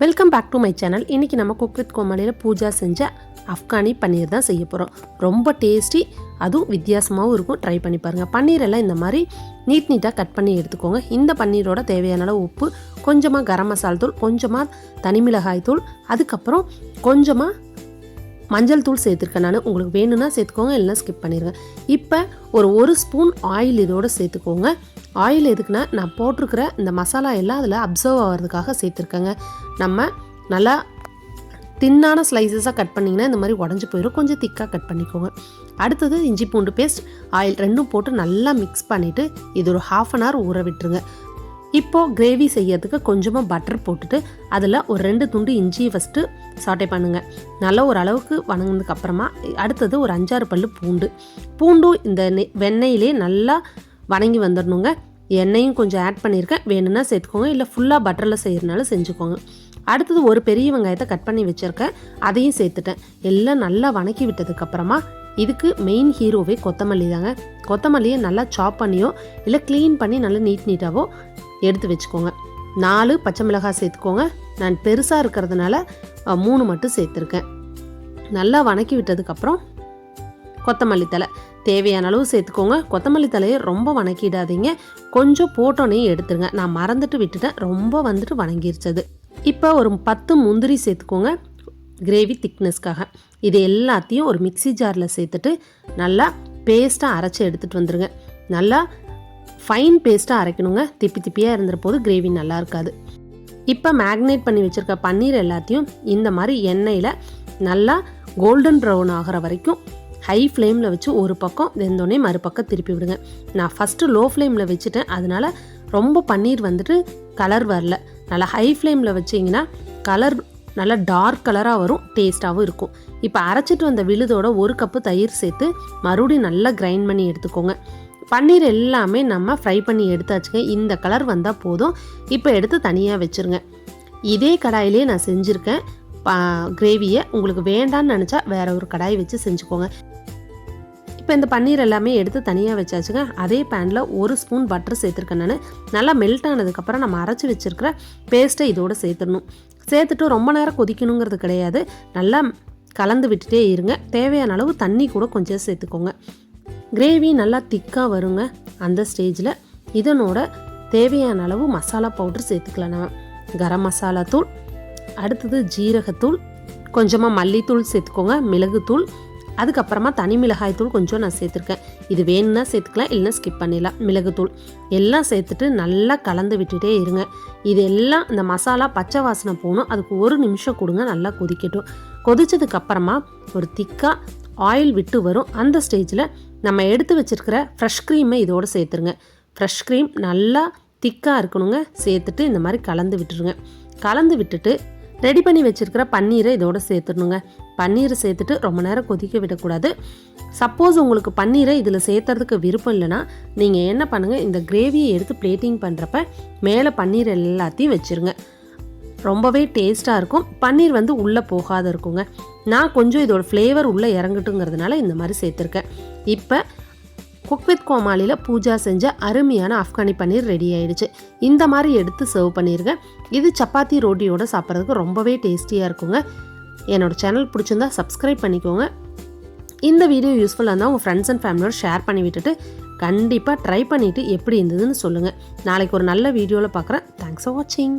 Welcome back to my channel இன்றைக்கி நம்ம cook with கோமாளியில் Pooja செஞ்ச அஃப்கானி பன்னீர் தான் செய்ய போகிறோம் ரொம்ப டேஸ்டி அதுவும் வித்தியாசமாகவும் இருக்கும். ட்ரை பண்ணி பாருங்கள் பன்னீரெல்லாம் இந்த மாதிரி நீட் நீட்டாக கட் பண்ணி எடுத்துக்கோங்க. இந்த பன்னீரோட தேவையான அளவு உப்பு கொஞ்சமாக கரம் மசால் தூள் கொஞ்சமாக தனிமிளகாய் தூள் அதுக்கப்புறம் கொஞ்சமாக மஞ்சள் தூள் சேர்த்துருக்கேன் நான். உங்களுக்கு வேணும்னா சேர்த்துக்கோங்க இல்லைனா ஸ்கிப் பண்ணிடுங்க இப்போ ஒரு ஒரு ஸ்பூன் ஆயில் இதோடு சேர்த்துக்கோங்க. ஆயில் எதுக்குன்னா நான் போட்டிருக்கிற இந்த மசாலா எல்லாம் அதில் அப்சர்வ் ஆகிறதுக்காக சேர்த்துருக்கேங்க. நம்ம நல்லா தின்னான ஸ்லைசஸாக கட் பண்ணிங்கன்னா இந்த மாதிரி உடஞ்சி போயிடும் கொஞ்சம் திக்காக கட் பண்ணிக்கோங்க. அடுத்தது இஞ்சி பூண்டு பேஸ்ட் ஆயில் ரெண்டும் போட்டு நல்லா மிக்ஸ் பண்ணிவிட்டு இது ஒரு ஹாஃப் அன் ஹவர் ஊற விட்டுருங்க. இப்போது கிரேவி செய்யறதுக்கு கொஞ்சமாக பட்டர் போட்டுட்டு அதில் ஒரு ரெண்டு துண்டு இஞ்சியை ஃபஸ்ட்டு சாட்டை பண்ணுங்கள் நல்லா ஒரு அளவுக்கு வணங்கினதுக்கு அப்புறமா அடுத்தது ஒரு அஞ்சாறு பல் பூண்டு. பூண்டும் இந்த வெண்ணெயிலே நல்லா வணங்கி வந்துடணுங்க எண்ணெயும் கொஞ்சம் ஆட் பண்ணியிருக்கேன் வேணும்னா சேர்த்துக்கோங்க. இல்லை ஃபுல்லாக பட்டரில் செய்கிறனால செஞ்சுக்கோங்க. அடுத்தது ஒரு பெரிய வெங்காயத்தை கட் பண்ணி வச்சுருக்கேன். அதையும் சேர்த்துட்டேன். எல்லாம் நல்லா வணக்கி விட்டதுக்கப்புறமா இதுக்கு மெயின் ஹீரோவே கொத்தமல்லி தாங்க. கொத்தமல்லியை நல்லா சாப் பண்ணியோ இல்லை க்ளீன் பண்ணி நல்லா நீட் நீட்டாவோ எடுத்து வச்சுக்கோங்க. நாலு பச்சை மிளகாய் சேர்த்துக்கோங்க. நான் பெருசாக இருக்கிறதுனால மூணு மட்டும் சேர்த்துருக்கேன். நல்லா வணக்கி விட்டதுக்கப்புறம் கொத்தமல்லி தலை தேவையான அளவு சேர்த்துக்கோங்க. கொத்தமல்லி தலையை ரொம்ப வணக்கிடாதீங்க. கொஞ்சம் போட்டோன்னே எடுத்துருங்க. நான் மறந்துட்டு விட்டுட்டேன். ரொம்ப வந்துட்டு வணங்கிருச்சது. இப்போ ஒரு பத்து முந்திரி சேர்த்துக்கோங்க. கிரேவி திக்னஸ்க்காக. இது எல்லாத்தையும் ஒரு மிக்ஸி ஜாரில் சேர்த்துட்டு நல்லா பேஸ்ட்டாக அரைச்சி எடுத்துகிட்டு வந்துடுங்க நல்லா ஃபைன் பேஸ்ட்டாக அரைக்கணுங்க. திப்பி திப்பியாக இருந்துற போது கிரேவி நல்லா இருக்காது இப்போ மேக்னேட் பண்ணி வச்சுருக்க பன்னீர் எல்லாத்தையும் இந்த மாதிரி எண்ணெயில் நல்லா கோல்டன் ப்ரௌன் ஆகிற வரைக்கும் ஹை ஃப்ளேமில் வச்சு ஒரு பக்கம் வெந்தோடனே மறுபக்கம் திருப்பி விடுங்க. நான் ஃபஸ்ட்டு லோ ஃப்ளேமில் வச்சுட்டேன். அதனால் ரொம்ப பன்னீர் வந்துட்டு கலர் வரல. நல்லா ஹை ஃப்ளேமில் வச்சிங்கன்னா கலர் நல்லா டார்க் கலராக வரும் டேஸ்ட்டாகவும் இருக்கும். இப்போ அரைச்சிட்டு வந்த விழுதோட ஒரு கப்பு தயிர் சேர்த்து மறுபடியும் நல்லா கிரைண்ட் பண்ணி எடுத்துக்கோங்க. பன்னீர் எல்லாமே நம்ம ஃப்ரை பண்ணி எடுத்தாச்சுங்க. இந்த கலர் வந்தால் போதும். இப்போ எடுத்து தனியாக வச்சுருங்க. இதே கடாயிலே நான் செஞ்சுருக்கேன். கிரேவியை உங்களுக்கு வேண்டான்னு நினச்சா வேற ஒரு கடாய் வச்சு செஞ்சுக்கோங்க. இப்போ இந்த பன்னீர் எல்லாமே எடுத்து தனியாக வச்சாச்சுங்க. அதே பேனில் ஒரு ஸ்பூன் பட்டர் சேர்த்துருக்கேன் நான். நல்லா மெல்ட் ஆனதுக்கப்புறம் நம்ம அரைச்சி வச்சிருக்கிற பேஸ்ட்டை இதோடு சேர்த்துடணும். சேர்த்துட்டு ரொம்ப நேரம் கொதிக்கணுங்கிறது கிடையாது. நல்லா கலந்து விட்டுட்டே இருங்க. தேவையான அளவு தண்ணி கூட கொஞ்சம் சேர்த்துக்கோங்க. கிரேவி நல்லா திக்காக வருங்க. அந்த ஸ்டேஜில் இதனோட தேவையான அளவு மசாலா பவுடர் சேர்த்துக்கலாம் நம்ம. கரம் மசாலா தூள் அடுத்தது ஜீரகத்தூள் கொஞ்சமாக மல்லித்தூள் சேர்த்துக்கோங்க மிளகுத்தூள் அதுக்கப்புறமா தனி மிளகாய் தூள் கொஞ்சம் நான் சேர்த்துருக்கேன். இது வேணும்னா சேர்த்துக்கலாம் இல்லைன்னா ஸ்கிப் பண்ணிடலாம். மிளகுத்தூள் எல்லாம் சேர்த்துட்டு நல்லா கலந்து விட்டுட்டே இருங்க. இது எல்லாம் இந்த மசாலா பச்சை வாசனை போகணும். அதுக்கு ஒரு நிமிஷம் கொடுங்க நல்லா கொதிக்கட்டும். கொதிச்சதுக்கப்புறமா ஒரு திக்காக ஆயில் விட்டு வரும். அந்த ஸ்டேஜில் நம்ம எடுத்து வச்சுருக்கிற ஃப்ரெஷ் க்ரீமை இதோடு சேர்த்துருங்க. ஃப்ரெஷ் க்ரீம் நல்லா திக்காக இருக்கணுங்க. சேர்த்துட்டு இந்த மாதிரி கலந்து விட்டுருங்க. கலந்து விட்டுட்டு ரெடி பண்ணி வச்சுருக்கிற பன்னீரை இதோடு சேர்த்துடணுங்க. பன்னீரை சேர்த்துட்டு ரொம்ப நேரம் கொதிக்க விடக்கூடாது. சப்போஸ் உங்களுக்கு பன்னீரை இதில் சேர்த்துறதுக்கு விருப்பம் இல்லைன்னா நீங்கள் என்ன பண்ணுங்கள் இந்த கிரேவியை எடுத்து பிளேட்டிங் பண்ணுறப்ப மேலே பன்னீர் எல்லாத்தையும் வச்சுருங்க. ரொம்பவே டேஸ்ட்டாக இருக்கும். பன்னீர் வந்து உள்ளே போகாத இருக்குங்க. நான் கொஞ்சம் இதோட ஃப்ளேவர் உள்ளே இறங்கட்டுங்கிறதுனால இந்த மாதிரி சேர்த்துருக்கேன். இப்போ குக் வித் கோமாளியில் பூஜா செஞ்ச அருமையான ஆப்கானி பன்னீர் ரெடி ஆயிடுச்சு. இந்த மாதிரி எடுத்து சர்வ் பண்ணியிருக்கேன் இது சப்பாத்தி ரோட்டியோட சாப்பிட்றதுக்கு ரொம்பவே டேஸ்டியாக இருக்குங்க. என்னோட சேனல் பிடிச்சிருந்தா சப்ஸ்கிரைப் பண்ணிக்கோங்க. இந்த வீடியோ யூஸ்ஃபுல்லாக இருந்தால் உங்கள் ஃப்ரெண்ட்ஸ் அண்ட் ஃபேமிலியோட ஷேர் பண்ணி விட்டுட்டு கண்டிப்பாக ட்ரை பண்ணிவிட்டு எப்படி இருந்ததுன்னு சொல்லுங்கள் நாளைக்கு ஒரு நல்ல வீடியோவில் பார்க்குறேன் தேங்க்ஸ் ஃபார் வாட்சிங்